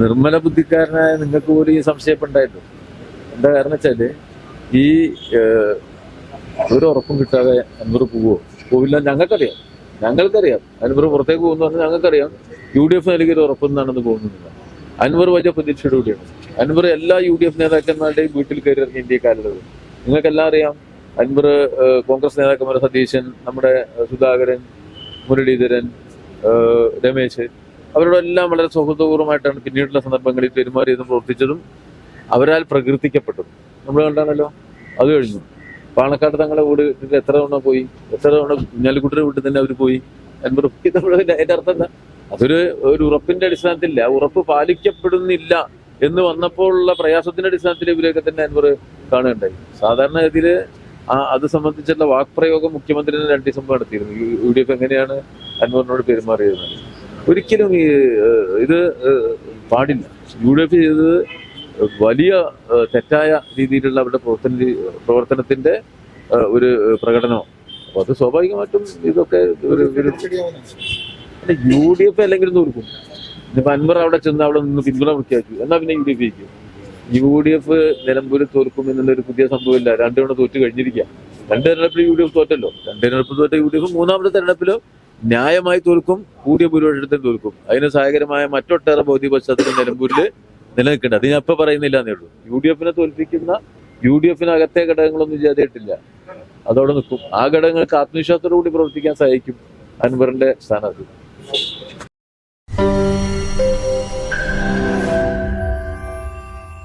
നിർമ്മല ബുദ്ധിക്കാരനായ നിങ്ങൾക്ക് പോലും ഈ സംശയപ്പെടുണ്ടായിരുന്നു എന്താ കാരണം വെച്ചാൽ ഈ ഒരു ഉറപ്പും കിട്ടാതെ അൻവർ പോവോ? പോവില്ല ഞങ്ങൾക്കറിയാം. ഞങ്ങൾക്കറിയാം. അൻവർ പുറത്തേക്ക് പോകുന്നു പറഞ്ഞാൽ ഞങ്ങൾക്കറിയാം. യു ഡി എഫ് നൽകിയൊരു ഉറപ്പെന്നാണെന്ന് പോകുന്നില്ല അൻവർ വലിയ പ്രതീക്ഷയുടെ കൂടിയാണ്. അൻവർ എല്ലാ യു ഡി എഫ് നേതാക്കന്മാരുടെയും വീട്ടിൽ കയറി ഇറങ്ങി ഇന്ത്യക്കാരുള്ളത് നിങ്ങൾക്കെല്ലാം അറിയാം അൻവർ കോൺഗ്രസ് നേതാക്കന്മാരുടെ സതീശൻ നമ്മുടെ സുധാകരൻ മുരളീധരൻ രമേശ് അവരോടെല്ലാം വളരെ സൗഹൃദപൂർവമായിട്ടാണ് പിന്നീടുള്ള സന്ദർഭങ്ങളിൽ പെരുമാറിയതും പ്രവർത്തിച്ചതും അവരാൽ പ്രകീർത്തിക്കപ്പെട്ടതും. നമ്മൾ കണ്ടാണല്ലോ അത് കഴിഞ്ഞു. പാണക്കാട് തങ്ങളെ വീട് എത്ര തവണ പോയി? എത്ര തവണ കുഞ്ഞാലിക്കുട്ടിയുടെ വീട്ടിൽ തന്നെ അവർ പോയി? അതിന്റെ അർത്ഥം എന്താ? അതൊരു ഒരു ഉറപ്പിന്റെ അടിസ്ഥാനത്തിൽ ഉറപ്പ് പാലിക്കപ്പെടുന്നില്ല എന്ന് വന്നപ്പോൾ ഉള്ള പ്രയാസത്തിന്റെ അടിസ്ഥാനത്തിൽ ഇവരെയൊക്കെ തന്നെ അൻവർ കാണുകയുണ്ടായി. സാധാരണഗതിയിൽ ആ അത് സംബന്ധിച്ചുള്ള വാക്പ്രയോഗം മുഖ്യമന്ത്രി രണ്ടു ദിവസം നടത്തിയിരുന്നു. യു- ഡി എഫ് എങ്ങനെയാണ് അൻവറിനോട് പെരുമാറിയത് ഒരിക്കലും ഈ ഇത് പാടില്ല. യു ഡി എഫ് ചെയ്തത് വലിയ തെറ്റായ രീതിയിലുള്ള അവരുടെ പ്രവർത്തന പ്രവർത്തനത്തിന്റെ ഒരു പ്രകടനമാണ്. അപ്പൊ അത് സ്വാഭാവികമായിട്ടും ഇതൊക്കെ ഒരു യു ഡി എഫ് അല്ലെങ്കിൽ നോക്കും ഇപ്പൊ അൻവർ അവിടെ ചെന്ന് അവിടെ നിന്ന് പിന്തുണ പ്രഖ്യാപിച്ചു എന്നാ പിന്നെ യു ഡി എഫ് ജയിക്കും? യു ഡി എഫ് നിലമ്പൂർ തോൽക്കും എന്നുള്ളൊരു പുതിയ സംഭവമില്ല. രണ്ടു തവണ തോറ്റ് കഴിഞ്ഞിരിക്കുക. രണ്ട് തെരഞ്ഞെടുപ്പിൽ യു ഡി എഫ് തോറ്റല്ലോ. രണ്ട് തെരഞ്ഞെടുപ്പ് തോറ്റ യു ഡി എഫ് മൂന്നാമത്തെ തെരഞ്ഞെടുപ്പിൽ ന്യായമായി തോൽക്കും കൂടിയ ഭൂരിപക്ഷത്തിൽ തോൽക്കും. അതിന് സഹായകരമായ മറ്റൊട്ടേറെ ഭൗതിക പശ്ചാത്തലം നിലമ്പൂരിൽ നിലനിൽക്കുന്നുണ്ട്. അത് ഞാൻ ഇപ്പൊ പറയുന്നില്ല എന്നേ ഉള്ളൂ. യു ഡി എഫിനെ തോൽപ്പിക്കുന്ന യു ഡി എഫിനകത്തെ ഘടകങ്ങളൊന്നും ചെയ്തിട്ടില്ല അതോടെ നിൽക്കും. ആ ഘടകങ്ങൾക്ക് ആത്മവിശ്വാസത്തോടു കൂടി പ്രവർത്തിക്കാൻ സഹായിക്കും അൻവറിന്റെ സ്ഥാനാർത്ഥി.